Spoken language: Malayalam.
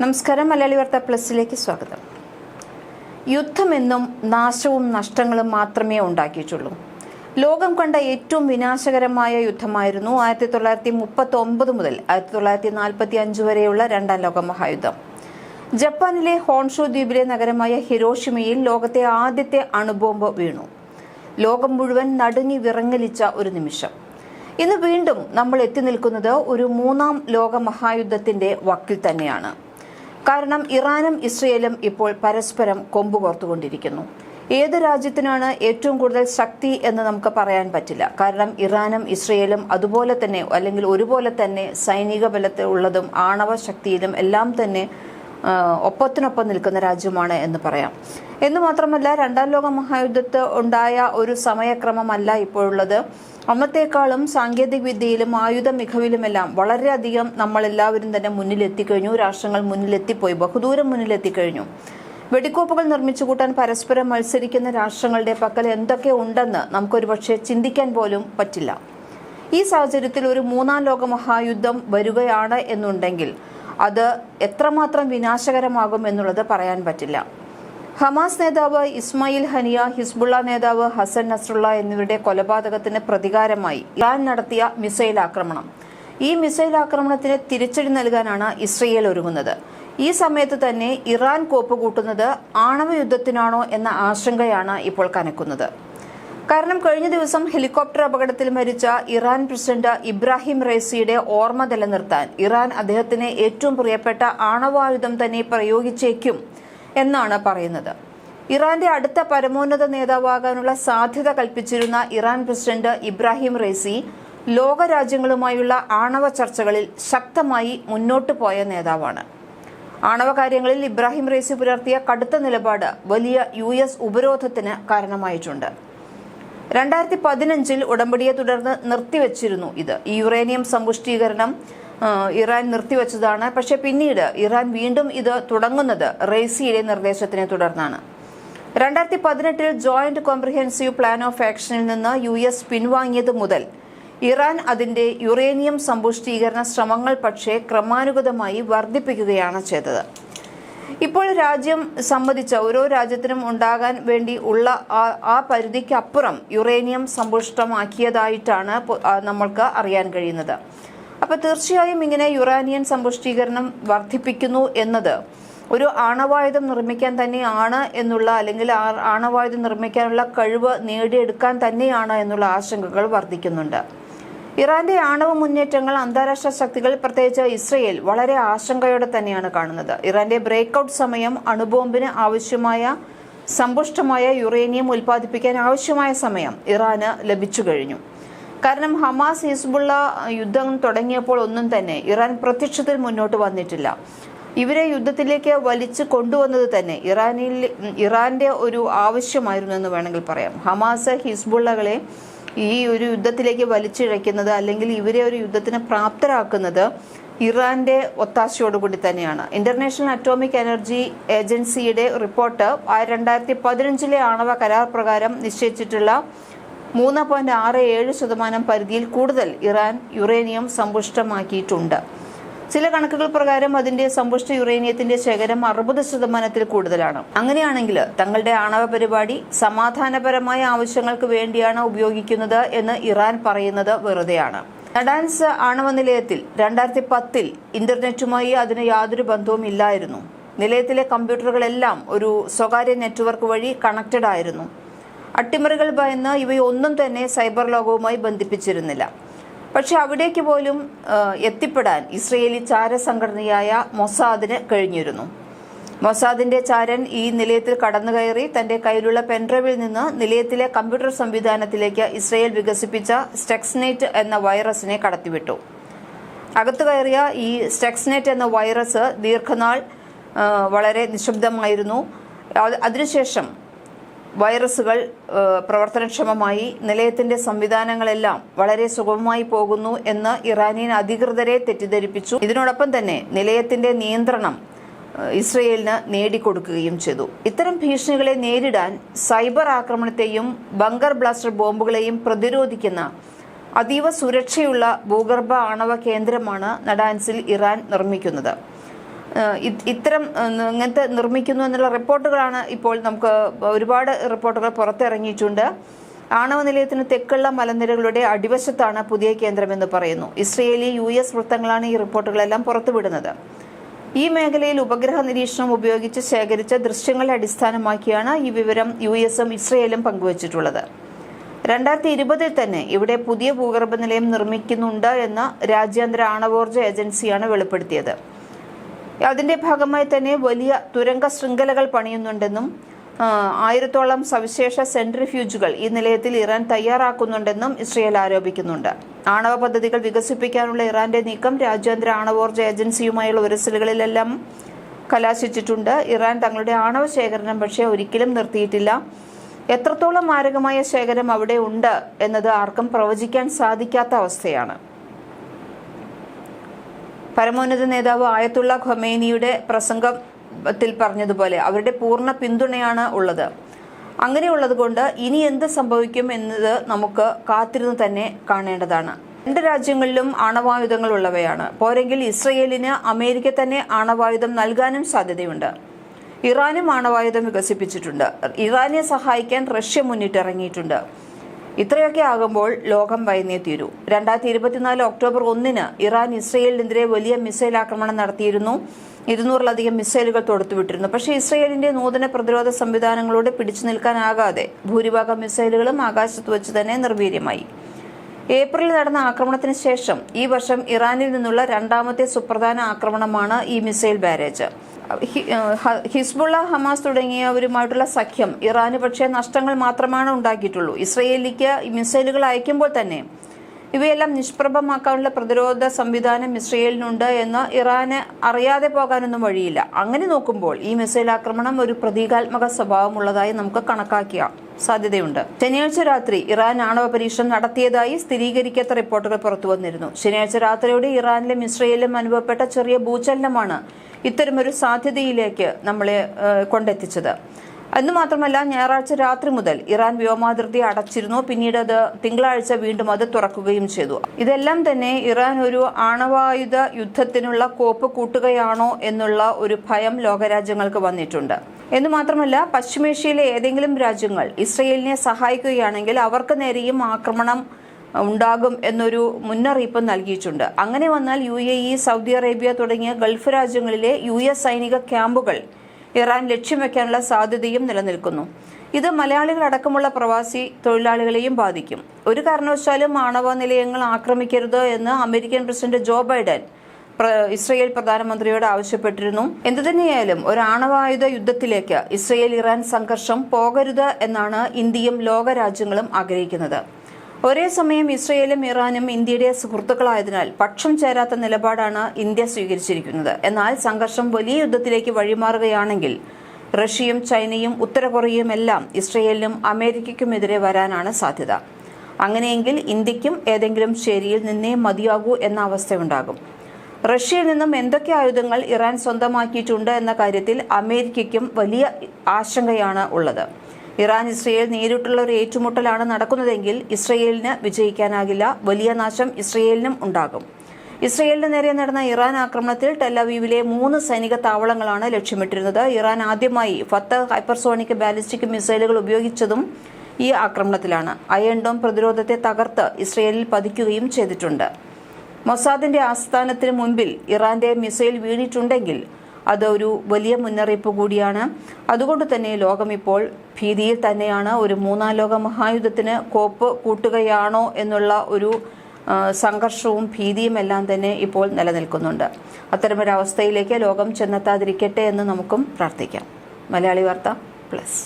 നമസ്കാരം മലയാളി വാർത്ത പ്ലസിലേക്ക് സ്വാഗതം. യുദ്ധമെന്നും നാശവും നഷ്ടങ്ങളും മാത്രമേ ഉണ്ടാക്കിയിട്ടുള്ളൂ. ലോകം കണ്ട ഏറ്റവും വിനാശകരമായ യുദ്ധമായിരുന്നു ആയിരത്തി തൊള്ളായിരത്തി മുപ്പത്തി ഒമ്പത് മുതൽ ആയിരത്തി തൊള്ളായിരത്തി നാൽപ്പത്തി അഞ്ച് വരെയുള്ള രണ്ടാം ലോക മഹായുദ്ധം. ജപ്പാനിലെ ഹോൺഷു ദ്വീപിലെ നഗരമായ ഹിരോഷിമയിൽ ലോകത്തെ ആദ്യത്തെ അണുബോംബ് വീണു. ലോകം മുഴുവൻ നടുങ്ങി വിറങ്ങലിച്ച ഒരു നിമിഷം. ഇന്ന് വീണ്ടും നമ്മൾ എത്തി നിൽക്കുന്നത് ഒരു മൂന്നാം ലോക മഹായുദ്ധത്തിന്റെ വക്കിൽ തന്നെയാണ്. കാരണം ഇറാനും ഇസ്രയേലും ഇപ്പോൾ പരസ്പരം കൊമ്പുകോർത്തുകൊണ്ടിരിക്കുന്നു ഏത് രാജ്യത്തിനാണ് ഏറ്റവും കൂടുതൽ ശക്തി എന്ന് നമുക്ക് പറയാൻ പറ്റില്ല. കാരണം ഇറാനും ഇസ്രയേലും അതുപോലെ തന്നെ അല്ലെങ്കിൽ ഒരുപോലെ തന്നെ സൈനിക ബലത്തിലുള്ളതും ആണവ ശക്തിയിലും എല്ലാം തന്നെ ഒപ്പത്തിനൊപ്പം നിൽക്കുന്ന രാജ്യമാണ് എന്ന് പറയാം. എന്ന് മാത്രമല്ല രണ്ടാം ലോക മഹായുദ്ധത്ത് ഉണ്ടായ ഒരു സമയക്രമമല്ല ഇപ്പോഴുള്ളത്. അന്നത്തെക്കാളും സാങ്കേതിക വിദ്യയിലും ആയുധ മികവിലുമെല്ലാം വളരെയധികം നമ്മൾ എല്ലാവരും തന്നെ മുന്നിലെത്തിക്കഴിഞ്ഞു. രാഷ്ട്രങ്ങൾ മുന്നിലെത്തിപ്പോയി ബഹുദൂരം മുന്നിലെത്തിക്കഴിഞ്ഞു. വെടിക്കോപ്പുകൾ നിർമ്മിച്ചു കൂട്ടാൻ പരസ്പരം മത്സരിക്കുന്ന രാഷ്ട്രങ്ങളുടെ പക്കൽ എന്തൊക്കെ ഉണ്ടെന്ന് നമുക്കൊരു പക്ഷേ ചിന്തിക്കാൻ പോലും പറ്റില്ല. ഈ സാഹചര്യത്തിൽ ഒരു മൂന്നാം ലോക മഹായുദ്ധം വരികയാണ് എന്നുണ്ടെങ്കിൽ അത് എത്രമാത്രം വിനാശകരമാകും എന്നുള്ളത് പറയാൻ പറ്റില്ല. ഹമാസ് നേതാവ് ഇസ്മായിൽ ഹനിയ ഹിസ്ബുള്ള നേതാവ് ഹസൻ നസ്രുള്ള എന്നിവരുടെ കൊലപാതകത്തിന് പ്രതികാരമായി ഇറാൻ നടത്തിയ മിസൈൽ ആക്രമണം. ഈ മിസൈൽ ആക്രമണത്തിന് തിരിച്ചടി നൽകാനാണ് ഇസ്രയേൽ ഒരുങ്ങുന്നത്. ഈ സമയത്ത് തന്നെ ഇറാൻ കോപ്പ് കൂട്ടുന്നത് ആണവ യുദ്ധത്തിനാണോ എന്ന ആശങ്കയാണ് ഇപ്പോൾ കനക്കുന്നത്. കാരണം കഴിഞ്ഞ ദിവസം ഹെലികോപ്റ്റർ അപകടത്തിൽ മരിച്ച ഇറാൻ പ്രസിഡന്റ് ഇബ്രാഹിം റൈസിയുടെ ഓർമ്മ നിലനിർത്താൻ ഇറാൻ അദ്ദേഹത്തിന് ഏറ്റവും പ്രിയപ്പെട്ട ആണവായുധം തന്നെ പ്രയോഗിച്ചേക്കും എന്നാണ് പറയുന്നത്. ഇറാന്റെ അടുത്ത പരമോന്നത നേതാവാകാനുള്ള സാധ്യത കൽപ്പിച്ചിരുന്ന ഇറാൻ പ്രസിഡന്റ് ഇബ്രാഹിം റൈസി ലോകരാജ്യങ്ങളുമായുള്ള ആണവ ചർച്ചകളിൽ ശക്തമായി മുന്നോട്ടു പോയ നേതാവാണ്. ആണവ കാര്യങ്ങളിൽ ഇബ്രാഹിം റൈസി പുലർത്തിയ കടുത്ത നിലപാട് വലിയ യു എസ് ഉപരോധത്തിന് കാരണമായിട്ടുണ്ട്. രണ്ടായിരത്തി പതിനഞ്ചിൽ ഉടമ്പടിയെ തുടർന്ന് നിർത്തിവച്ചിരുന്നു ഇത്. ഈ യുറേനിയം സമ്പുഷ്ടീകരണം ഇറാൻ നിർത്തിവച്ചതാണ്. പക്ഷെ പിന്നീട് ഇറാൻ വീണ്ടും ഇത് തുടങ്ങുന്നത് റേസിയുടെ നിർദ്ദേശത്തിനെ തുടർന്നാണ്. രണ്ടായിരത്തി പതിനെട്ടിൽ ജോയിന്റ് കോംപ്രിഹെൻസീവ് പ്ലാൻ ഓഫ് ആക്ഷനിൽ നിന്ന് യു എസ് പിൻവാങ്ങിയത് മുതൽ ഇറാൻ അതിന്റെ യുറേനിയം സമ്പുഷ്ടീകരണ ശ്രമങ്ങൾ പക്ഷേ ക്രമാനുഗതമായി വർദ്ധിപ്പിക്കുകയാണ് ചെയ്തത്. ഇപ്പോൾ രാജ്യം സംബന്ധിച്ച ഓരോ രാജ്യത്തിനും ഉണ്ടാകാൻ വേണ്ടി ഉള്ള ആ- പരിധിക്കപ്പുറം യുറേനിയം സമ്പുഷ്ടമാക്കിയതായിട്ടാണ് നമ്മൾക്ക് അറിയാൻ കഴിയുന്നത്. അപ്പൊ തീർച്ചയായും ഇങ്ങനെ യുറാനിയൻ സമ്പുഷ്ടീകരണം വർദ്ധിപ്പിക്കുന്നു എന്നത് ഒരു ആണവായുധം നിർമ്മിക്കാൻ തന്നെയാണ് എന്നുള്ള അല്ലെങ്കിൽ ആണവായുധം നിർമ്മിക്കാനുള്ള കഴിവ് നേടിയെടുക്കാൻ തന്നെയാണ് എന്നുള്ള ആശങ്കകൾ വർദ്ധിക്കുന്നുണ്ട്. ഇറാന്റെ ആണവ മുന്നേറ്റങ്ങൾ അന്താരാഷ്ട്ര ശക്തികൾ പ്രത്യേകിച്ച് ഇസ്രയേൽ വളരെ ആശങ്കയോടെ തന്നെയാണ് കാണുന്നത്. ഇറാന്റെ ബ്രേക്കൌട്ട് സമയം അണുബോംബിന് ആവശ്യമായ സമ്പുഷ്ടമായ യുറേനിയം ഉൽപ്പാദിപ്പിക്കാൻ ആവശ്യമായ സമയം ഇറാന് ലഭിച്ചു കഴിഞ്ഞു. കാരണം ഹമാസ് ഹിസ്ബുള്ള യുദ്ധം തുടങ്ങിയപ്പോൾ ഒന്നും തന്നെ ഇറാൻ പ്രത്യക്ഷത്തിൽ മുന്നോട്ട് വന്നിട്ടില്ല. ഇവരെ യുദ്ധത്തിലേക്ക് വലിച്ചു കൊണ്ടുവന്നത് തന്നെ ഇറാനിൽ ഇറാന്റെ ഒരു ആവശ്യമായിരുന്നു എന്ന് വേണമെങ്കിൽ പറയാം. ഹമാസ് ഹിസ്ബുള്ളകളെ ഈ ഒരു യുദ്ധത്തിലേക്ക് വലിച്ചിഴയ്ക്കുന്നത് അല്ലെങ്കിൽ ഇവരെ ഒരു യുദ്ധത്തിന് പ്രാപ്തരാക്കുന്നത് ഇറാന്റെ ഒത്താശയോടുകൂടി തന്നെയാണ്. ഇന്റർനാഷണൽ അറ്റോമിക് എനർജി ഏജൻസിയുടെ റിപ്പോർട്ട് രണ്ടായിരത്തി പതിനഞ്ചിലെ ആണവ കരാർ പ്രകാരം നിശ്ചയിച്ചിട്ടുള്ള മൂന്ന് പോയിന്റ് ആറ് ഏഴ് ശതമാനം പരിധിയിൽ കൂടുതൽ ഇറാൻ യുറേനിയം സമ്പുഷ്ടമാക്കിയിട്ടുണ്ട്. ചില കണക്കുകൾ പ്രകാരം അതിന്റെ സമ്പുഷ്ട യുറേനിയത്തിന്റെ ശേഖരം അറുപത് ശതമാനത്തിൽ കൂടുതലാണ്. അങ്ങനെയാണെങ്കിൽ തങ്ങളുടെ ആണവ പരിപാടി സമാധാനപരമായ ആവശ്യങ്ങൾക്ക് വേണ്ടിയാണ് ഉപയോഗിക്കുന്നത് എന്ന് ഇറാൻ പറയുന്നത് വെറുതെയാണ്. നഡാൻസ് ആണവ നിലയത്തിൽ രണ്ടായിരത്തി പത്തിൽ ഇന്റർനെറ്റുമായി അതിന് യാതൊരു ബന്ധവും ഇല്ലായിരുന്നു. നിലയത്തിലെ കമ്പ്യൂട്ടറുകളെല്ലാം ഒരു സ്വകാര്യ നെറ്റ്വർക്ക് വഴി കണക്റ്റഡ് ആയിരുന്നു. അട്ടിമറികൾ ഭയന്ന് ഇവയൊന്നും തന്നെ സൈബർ ലോകവുമായി ബന്ധിപ്പിച്ചിരുന്നില്ല. പക്ഷെ അവിടേക്ക് പോലും എത്തിപ്പെടാൻ ഇസ്രയേലി ചാര സംഘടനയായ മൊസാദിന് കഴിഞ്ഞിരുന്നു. മൊസാദിന്റെ ചാരൻ ഈ നിലയത്തിൽ കടന്നു കയറി തന്റെ കയ്യിലുള്ള പെൻഡ്രൈവിൽ നിന്ന് നിലയത്തിലെ കമ്പ്യൂട്ടർ സംവിധാനത്തിലേക്ക് ഇസ്രയേൽ വികസിപ്പിച്ച സ്റ്റെക്സ്നേറ്റ് എന്ന വൈറസിനെ കടത്തിവിട്ടു. അകത്തു കയറിയ ഈ സ്റ്റെക്സ്നെറ്റ് എന്ന വൈറസ് ദീർഘനാൾ വളരെ നിശബ്ദമായിരുന്നു. അതിനുശേഷം വൈറസുകൾ പ്രവർത്തനക്ഷമമായി നിലയത്തിന്റെ സംവിധാനങ്ങളെല്ലാം വളരെ സുഗമമായി പോകുന്നു എന്ന് ഇറാനിയൻ അധികൃതരെ തെറ്റിദ്ധരിപ്പിച്ചു. ഇതിനോടൊപ്പം തന്നെ നിലയത്തിന്റെ നിയന്ത്രണം ഇസ്രയേലിന് നേടിക്കൊടുക്കുകയും ചെയ്തു. ഇത്തരം ഭീഷണികളെ നേരിടാൻ സൈബർ ആക്രമണത്തെയും ബങ്കർ ബ്ലാസ്റ്റർ ബോംബുകളെയും പ്രതിരോധിക്കുന്ന അതീവ സുരക്ഷയുള്ള ഭൂഗർഭ ആണവ കേന്ദ്രമാണ് നടാൻസിൽ ഇറാൻ നിർമ്മിക്കുന്നത്. ഇത്തരം ഇങ്ങനത്തെ നിർമ്മിക്കുന്നു എന്നുള്ള റിപ്പോർട്ടുകളാണ് ഇപ്പോൾ നമുക്ക് ഒരുപാട് റിപ്പോർട്ടുകൾ പുറത്തിറങ്ങിയിട്ടുണ്ട്. ആണവ നിലയത്തിന് തെക്കുള്ള മലനിരകളുടെ അടിവശത്താണ് പുതിയ കേന്ദ്രമെന്ന് പറയുന്നു. ഇസ്രയേലി യു എസ് വൃത്തങ്ങളാണ് ഈ റിപ്പോർട്ടുകളെല്ലാം പുറത്തുവിടുന്നത്. ഈ മേഖലയിൽ ഉപഗ്രഹ നിരീക്ഷണം ഉപയോഗിച്ച് ശേഖരിച്ച ദൃശ്യങ്ങളെ അടിസ്ഥാനമാക്കിയാണ് ഈ വിവരം യു എസും ഇസ്രയേലും പങ്കുവച്ചിട്ടുള്ളത്. രണ്ടായിരത്തി ഇരുപതിൽ തന്നെ ഇവിടെ പുതിയ ഭൂഗർഭ നിലയം നിർമ്മിക്കുന്നുണ്ട് എന്ന് രാജ്യാന്തര ആണവോർജ ഏജൻസിയാണ് വെളിപ്പെടുത്തിയത്. അതിന്റെ ഭാഗമായി തന്നെ വലിയ തുരങ്ക ശൃംഖലകൾ പണിയുന്നുണ്ടെന്നും ആയിരത്തോളം സവിശേഷ സെൻട്രിഫ്യൂജുകൾ ഈ നിലയത്തിൽ ഇറാൻ തയ്യാറാക്കുന്നുണ്ടെന്നും ഇസ്രയേൽ ആരോപിക്കുന്നുണ്ട്. ആണവ പദ്ധതികൾ വികസിപ്പിക്കാനുള്ള ഇറാന്റെ നീക്കം രാജ്യാന്തര ആണവോർജ ഏജൻസിയുമായുള്ള ഉരസലുകളിലെല്ലാം കലാശിച്ചിട്ടുണ്ട്. ഇറാൻ തങ്ങളുടെ ആണവ ശേഖരണം പക്ഷേ ഒരിക്കലും നിർത്തിയിട്ടില്ല. എത്രത്തോളം മാരകമായ ശേഖരം അവിടെ ഉണ്ട് എന്നത് ആർക്കും പ്രവചിക്കാൻ സാധിക്കാത്ത അവസ്ഥയാണ്. പരമോന്നത നേതാവ് ആയത്തുള്ള ഖൊമേനിയുടെ പ്രസംഗത്തിൽ പറഞ്ഞതുപോലെ അവരുടെ പൂർണ പിന്തുണയാണ് ഉള്ളത്. അങ്ങനെയുള്ളത് കൊണ്ട് ഇനി എന്ത് സംഭവിക്കും എന്നത് നമുക്ക് കാത്തിരുന്ന് തന്നെ കാണേണ്ടതാണ്. രണ്ട് രാജ്യങ്ങളിലും ആണവായുധങ്ങൾ ഉള്ളവയാണ്. പോരെങ്കിൽ ഇസ്രയേലിന് അമേരിക്ക തന്നെ ആണവായുധം നൽകാനും സാധ്യതയുണ്ട്. ഇറാനും ആണവായുധം വികസിപ്പിച്ചിട്ടുണ്ട്. ഇറാനെ സഹായിക്കാൻ റഷ്യ മുന്നിട്ടിറങ്ങിയിട്ടുണ്ട്. ഇത്രയൊക്കെ ആകുമ്പോൾ ലോകം ഭയന്നേ തീരൂ രണ്ടായിരത്തി ഇരുപത്തിനാല് ഒക്ടോബർ ഒന്നിന് ഇറാൻ ഇസ്രയേലിനെതിരെ വലിയ മിസൈൽ ആക്രമണം നടത്തിയിരുന്നു. ഇരുന്നൂറിലധികം മിസൈലുകൾ തൊടുത്തുവിട്ടിരുന്നു. പക്ഷേ ഇസ്രയേലിന്റെ നൂതന പ്രതിരോധ സംവിധാനങ്ങളോട് പിടിച്ചു നിൽക്കാനാകാതെ ഭൂരിഭാഗം മിസൈലുകളും ആകാശത്ത് വെച്ച് തന്നെ നിർവീര്യമായി. ഏപ്രിലിൽ നടന്ന ആക്രമണത്തിന് ശേഷം ഈ വർഷം ഇറാനിൽ നിന്നുള്ള രണ്ടാമത്തെ സുപ്രധാന ആക്രമണമാണ് ഈ മിസൈൽ ബാരേജ്. ഹിസ്ബുള്ള ഹമാസ് തുടങ്ങിയവരുമായിട്ടുള്ള സഖ്യം ഇറാന് പക്ഷേ നഷ്ടങ്ങൾ മാത്രമാണ് ഉണ്ടാക്കിയിട്ടുള്ളൂ. ഇസ്രയേലിക്ക് മിസൈലുകൾ അയക്കുമ്പോൾ തന്നെ ഇവയെല്ലാം നിഷ്പ്രഭമാക്കാനുള്ള പ്രതിരോധ സംവിധാനം ഇസ്രയേലിനുണ്ട് എന്ന് ഇറാന് അറിയാതെ പോകാനൊന്നും വഴിയില്ല. അങ്ങനെ നോക്കുമ്പോൾ ഈ മിസൈൽ ആക്രമണം ഒരു പ്രതീകാത്മക സ്വഭാവമുള്ളതായി നമുക്ക് കണക്കാക്കിയ സാധ്യതയുണ്ട്. ശനിയാഴ്ച രാത്രി ഇറാൻ ആണവ പരീക്ഷണം നടത്തിയതായി സ്ഥിരീകരിക്കാത്ത റിപ്പോർട്ടുകൾ പുറത്തുവന്നിരുന്നു. ശനിയാഴ്ച രാത്രിയോടെ ഇറാനിലും ഇസ്രയേലിലും അനുഭവപ്പെട്ട ചെറിയ ഭൂചലനമാണ് ഇത്തരമൊരു സാധ്യതയിലേക്ക് നമ്മളെ കൊണ്ടെത്തിച്ചത്. എന്ന് മാത്രമല്ല ഞായറാഴ്ച രാത്രി മുതൽ ഇറാൻ വ്യോമാതിർത്തി അടച്ചിരുന്നു. പിന്നീട് അത് തിങ്കളാഴ്ച വീണ്ടും അത് തുറക്കുകയും ചെയ്തു. ഇതെല്ലാം തന്നെ ഇറാൻ ഒരു ആണവായുധ യുദ്ധത്തിനുള്ള കോപ്പ് കൂട്ടുകയാണോ എന്നുള്ള ഒരു ഭയം ലോകരാജ്യങ്ങൾക്ക് വന്നിട്ടുണ്ട്. എന്ന് മാത്രമല്ല പശ്ചിമേഷ്യയിലെ ഏതെങ്കിലും രാജ്യങ്ങൾ ഇസ്രയേലിനെ സഹായിക്കുകയാണെങ്കിൽ അവർക്ക് നേരെയും ആക്രമണം ഉണ്ടാകും എന്നൊരു മുന്നറിയിപ്പ് നൽകിയിട്ടുണ്ട്. അങ്ങനെ വന്നാൽ U A E Saudi Arabia തുടങ്ങിയ ഗൾഫ് രാജ്യങ്ങളിലെ യു എസ് സൈനിക ക്യാമ്പുകൾ ഇറാൻ ലക്ഷ്യം വെക്കാനുള്ള സാധ്യതയും നിലനിൽക്കുന്നു. ഇത് മലയാളികളടക്കമുള്ള പ്രവാസി തൊഴിലാളികളെയും ബാധിക്കും. ഒരു കാരണവശാലും ആണവ നിലയങ്ങൾ ആക്രമിക്കരുത് എന്ന് American president Joe Biden Israel പ്രധാനമന്ത്രിയോട് ആവശ്യപ്പെട്ടിരുന്നു. എന്തുതന്നെയായാലും ഒരു ആണവായുധ യുദ്ധത്തിലേക്ക് ഇസ്രയേൽ ഇറാൻ സംഘർഷം പോകരുത് എന്നാണ് ഇന്ത്യയും ലോകരാജ്യങ്ങളും ആഗ്രഹിക്കുന്നത്. ഒരേ സമയം ഇസ്രയേലും ഇറാനും ഇന്ത്യയുടെ സുഹൃത്തുക്കളായതിനാൽ പക്ഷം ചേരാത്ത നിലപാടാണ് ഇന്ത്യ സ്വീകരിച്ചിരിക്കുന്നത്. എന്നാൽ സംഘർഷം വലിയ യുദ്ധത്തിലേക്ക് വഴിമാറുകയാണെങ്കിൽ റഷ്യയും ചൈനയും ഉത്തര കൊറിയയും എല്ലാം ഇസ്രയേലിനും അമേരിക്കയ്ക്കുമെതിരെ വരാനാണ് സാധ്യത. അങ്ങനെയെങ്കിൽ ഇന്ത്യക്കും ഏതെങ്കിലും ശരിയിൽ നിന്നേ മതിയാകൂ എന്ന അവസ്ഥയുണ്ടാകും. റഷ്യയിൽ നിന്നും എന്തൊക്കെ ആയുധങ്ങൾ ഇറാൻ സ്വന്തമാക്കിയിട്ടുണ്ട് എന്ന കാര്യത്തിൽ അമേരിക്കയ്ക്കും വലിയ ആശങ്കയാണ് ഉള്ളത്. ഇറാൻ ഇസ്രയേൽ നേരിട്ടുള്ള ഒരു ഏറ്റുമുട്ടലാണ് നടക്കുന്നതെങ്കിൽ ഇസ്രയേലിന് വിജയിക്കാനാകില്ല. വലിയ നാശം ഇസ്രയേലിനും ഉണ്ടാകും. ഇസ്രയേലിന് നേരെ നടന്ന ഇറാൻ ആക്രമണത്തിൽ ടെലവീവിലെ മൂന്ന് സൈനിക താവളങ്ങളാണ് ലക്ഷ്യമിട്ടിരുന്നത്. ഇറാൻ ആദ്യമായി ഫത്ത് ഹൈപ്പർസോണിക് ബാലിസ്റ്റിക് മിസൈലുകൾ ഉപയോഗിച്ചതും ഈ ആക്രമണത്തിലാണ്. അയൺ ഡോം പ്രതിരോധത്തെ തകർത്ത് ഇസ്രയേലിൽ പതിക്കുകയും ചെയ്തിട്ടുണ്ട്. മൊസാദിന്റെ ആസ്ഥാനത്തിന് മുൻപിൽ ഇറാന്റെ മിസൈൽ വീണിട്ടുണ്ടെങ്കിൽ അത് ഒരു വലിയ മുന്നറിയിപ്പ് കൂടിയാണ്. അതുകൊണ്ട് തന്നെ ലോകം ഇപ്പോൾ ഭീതിയിൽ തന്നെയാണ്. ഒരു മൂന്നാം ലോക മഹായുദ്ധത്തിന് കോപ്പ് കൂട്ടുകയാണോ എന്നുള്ള ഒരു സംഘർഷവും ഭീതിയും എല്ലാം തന്നെ ഇപ്പോൾ നിലനിൽക്കുന്നുണ്ട്. അത്തരമൊരവസ്ഥയിലേക്ക് ലോകം ചെന്നെത്താതിരിക്കട്ടെ എന്ന് നമുക്കും പ്രാർത്ഥിക്കാം. മലയാളി വാർത്ത പ്ലസ്.